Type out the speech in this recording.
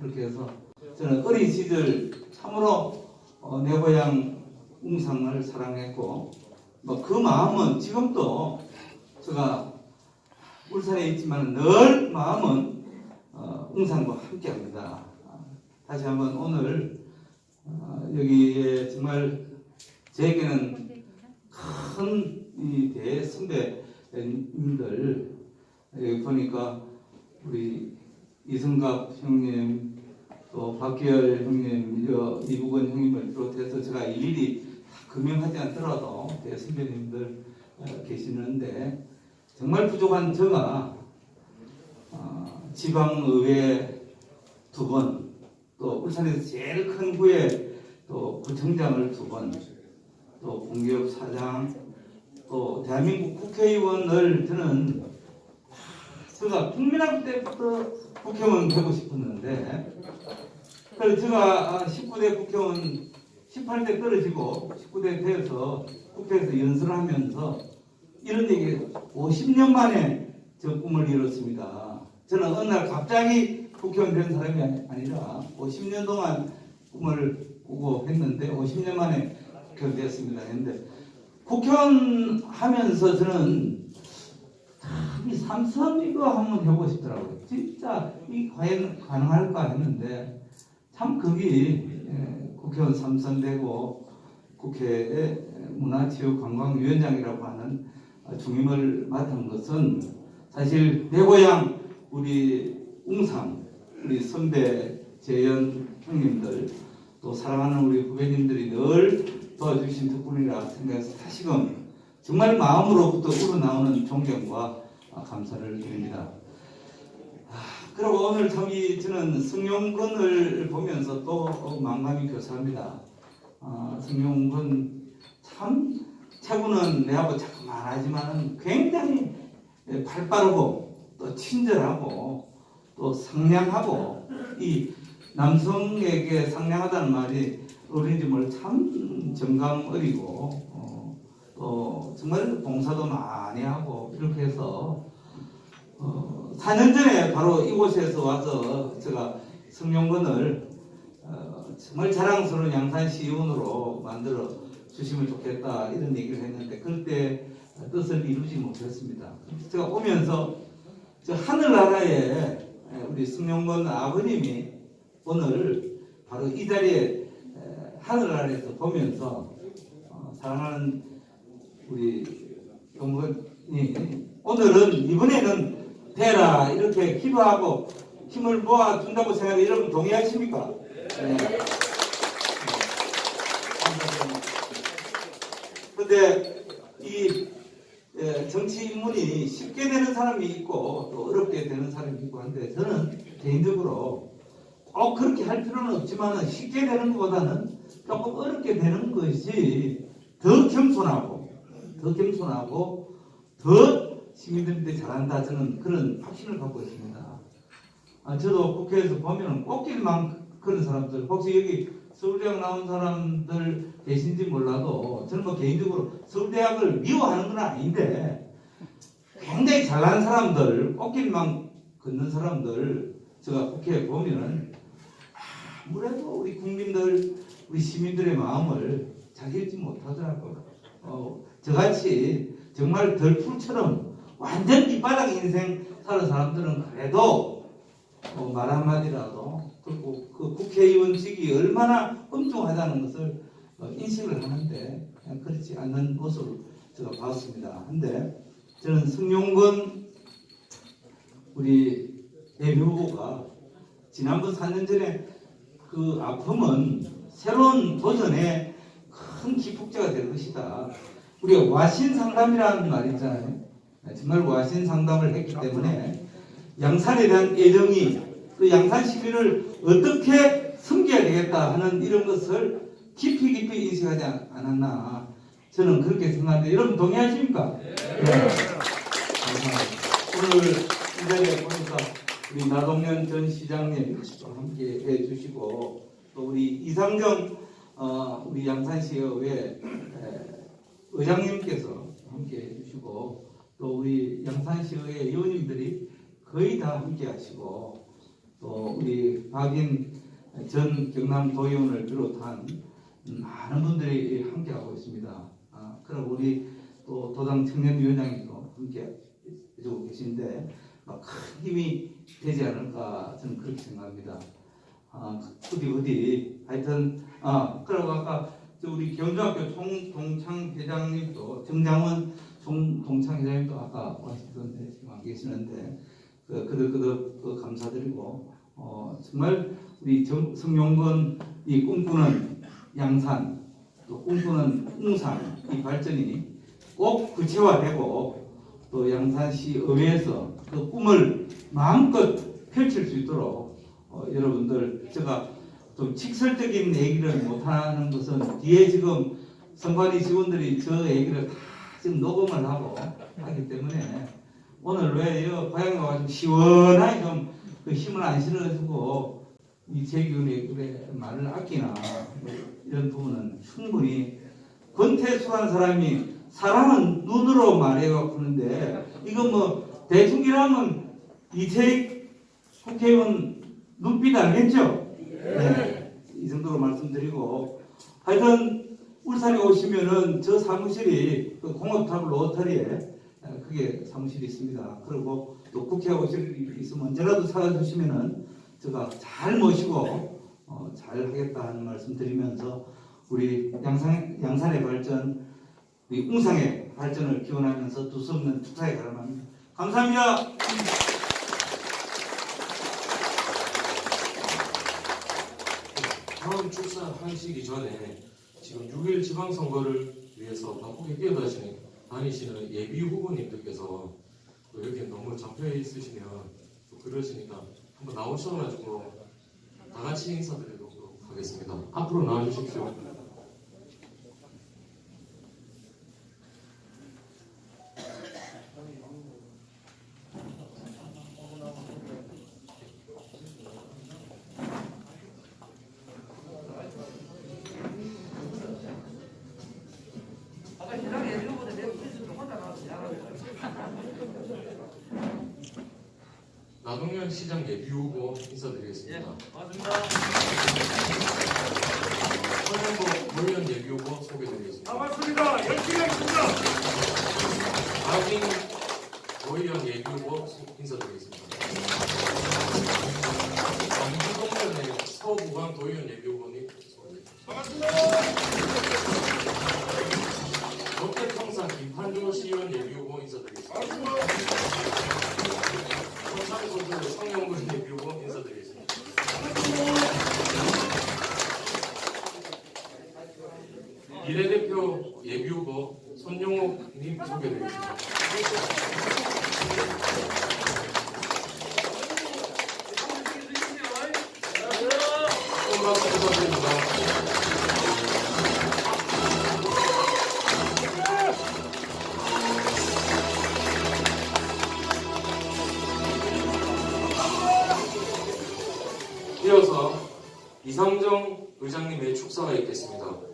그렇게 해서 저는 어린 시절 참으로 어, 내 고향 웅상을 사랑했고 뭐 그 마음은 지금도 제가 울산에 있지만 늘 마음은 어, 웅산과 함께합니다. 다시 한번 오늘 어, 여기에 정말 저에게는 큰이 대선배님들 여기 보니까 우리 이승갑 형님 또 박기열 형님, 여- 이부근 형님을 비롯해서 제가 일일이 다 금명하지 않더라도 대선배님들 어, 계시는데 정말 부족한 저가 어, 지방의회 두 번, 또 울산에서 제일 큰 구에 또 구청장을 두 번, 또 공기업 사장, 또 대한민국 국회의원을 저는 제가 국민학교 때부터 국회의원 되고 싶었는데 그래서 제가 19대 국회의원 18대 떨어지고 19대 되어서 국회에서 연설을 하면서 이런 얘기 50년 만에 저 꿈을 이뤘습니다. 저는 어느 날 갑자기 국회의원 된 사람이 아니- 아니라 50년 동안 꿈을 꾸고 했는데 50년 만에 국회의원 되었습니다. 했는데 국회의원 하면서 저는 참 이 삼선 이거 한번 해보고 싶더라고요. 진짜 이 과연 가능할까 했는데 참 거기 예, 국회의원 삼선되고 국회의 문화체육관광위원장이라고 하는 중임을 맡은 것은 사실 내 고향 우리 웅상 우리 선배 재현 형님들 또 사랑하는 우리 후배님들이 늘 도와주신 덕분이라 생각해서 다시금 정말 마음으로부터 우러나오는 존경과 감사를 드립니다. 아, 그리고 오늘 참이 저는 성룡근을 보면서 또 어, 만감이 교사합니다. 아, 성룡근 참 체구는 내하고 자꾸 말하지만 굉장히 예, 발빠르고 또 친절하고 또 상냥하고 이 남성에게 상냥하다는 말이 어린지 모르 참 정감 어리고 어, 또 정말 봉사도 많이 하고 이렇게 해서 어, 4년 전에 바로 이곳에서 와서 제가 성룡건을 어, 정말 자랑스러운 양산시 의원으로 만들어 주시면 좋겠다 이런 얘기를 했는데 그때 뜻을 이루지 못했습니다. 제가 오면서 저 하늘나라에 우리 성룡건 아버님이 오늘 바로 이 자리에 에, 하늘나라에서 보면서 어, 사랑하는 우리 용건이 오늘은 이번에는 되라 이렇게 기도하고 힘을 모아 준다고 생각해 여러분 동의하십니까? 네. 근데 이 예, 정치 인문이 쉽게 되는 사람이 있고 또 어렵게 되는 사람이 있고 한데 저는 개인적으로 꼭 그렇게 할 필요는 없지만 쉽게 되는 것보다는 조금 어렵게 되는 것이 더 겸손하고 더 겸손하고 더 시민들한테 잘한다 저는 그런 확신을 갖고 있습니다. 아, 저도 국회에서 보면 꽃길만 그런 사람들 혹시 여기 서울대학 나온 사람들 계신지 몰라도 저는 뭐 개인적으로 서울대학을 미워하는 건 아닌데 굉장히 잘난 사람들 꽃길만 걷는 사람들 제가 국회에 보면은 아무래도 우리 국민들 우리 시민들의 마음을 잘 읽지 못하더라고요. 어, 저같이 정말 덜풀처럼 완전 밑바닥 인생 사는 사람들은 그래도 어, 말 한마디라도 그리고 그 국회의원직이 얼마나 엄중하다는 것을 어, 인식을 하는데 그렇지 않는 모습을 제가 봤습니다. 근데 저는 성룡건 우리 대미 후보가 지난번 4년 전에 그 아픔은 새로운 도전의 큰 기폭제가 될 것이다. 우리가 와신 상담이라는 말 있잖아요. 정말 와신 상담을 했기 때문에 양산에 대한 애정이 또 양산 시민을 어떻게 섬겨야 되겠다 하는 이런 것을 깊이 깊이 인식하지 않- 않았나 저는 그렇게 생각하는데 여러분 동의하십니까? 네. 감사합니다. 오늘 이 자리에 보니까 우리 나동현 전 시장님 또 함께 해주시고 또 우리 이상정 어, 우리 양산시의회 에, 의장님께서 함께 해주시고 또 우리 양산시의회 의원님들이 거의 다 함께 하시고 또 우리 박인 전 경남 도의원을 비롯한 많은 분들이 함께 하고 있습니다. 아, 그리고 우리 또 도당 청년위원장님도 함께 해주고 계신데 막큰 힘이 되지 않을까 저는 그렇게 생각합니다. 아, 어디 어디 하여튼 아 그리고 아까 저 우리 경주학교 총동창 회장님도 정장원 총동창 회장님도 아까 와주셨는데 지금 안 계시는데 그 그들 그 감사드리고 어, 정말 우리 정, 성용건 이 꿈꾸는 양산 또 꿈꾸는 웅산 이 발전이 꼭 구체화되고 또 양산시 의회에서 그 꿈을 마음껏 펼칠 수 있도록 어, 여러분들 제가 좀 직설적인 얘기를 못하는 것은 뒤에 지금 선관위 직원들이 저 얘기를 다 지금 녹음을 하고 하기 때문에 오늘 왜요 고향에 와가지고 시원하게 좀 그 힘을 안 실어주고 이 재규의 그래 말을 아끼나 뭐 이런 부분은 충분히 권태수한 사람이 사람은 눈으로 말해가 푸는데 이거 뭐 대충이라면 이태익 국회의원 눈빛 알겠죠? 네. 이 정도로 말씀드리고 하여튼 울산에 오시면은 저 사무실이 그 공업탑 로터리에 어, 그게 사무실이 있습니다. 그리고 또 국회 오실 있으면 언제라도 찾아주시면은 제가 잘 모시고 어, 잘 하겠다 하는 말씀 드리면서 우리 양산, 양산의 발전, 우리 웅상의 발전을 기원하면서 두서없는 축사에 가름합니다. 감사합니다. 다음 축사하시기 전에 지금 6일 지방선거를 위해서 바쁘게 뛰어다니시는 다니시는 예비 후보님들께서 또 이렇게 너무 잡혀 있으시면 또 그러시니까 한번 나오셔가지고 다 같이 인사드리도록 하겠습니다. 앞으로 나와주십시오. 나동현 시장 예비 후보 인사드리겠습니다. 서현보 의원 예비 후보 소개드리겠습니다. 반갑습니다. 열심히 하겠습니다. 박인 의원 예비 후보 인사드리겠습니다. 예비 후보 손용옥님 소개드리겠습니다. 이어서 이상정 의장님의 축사가 있겠습니다.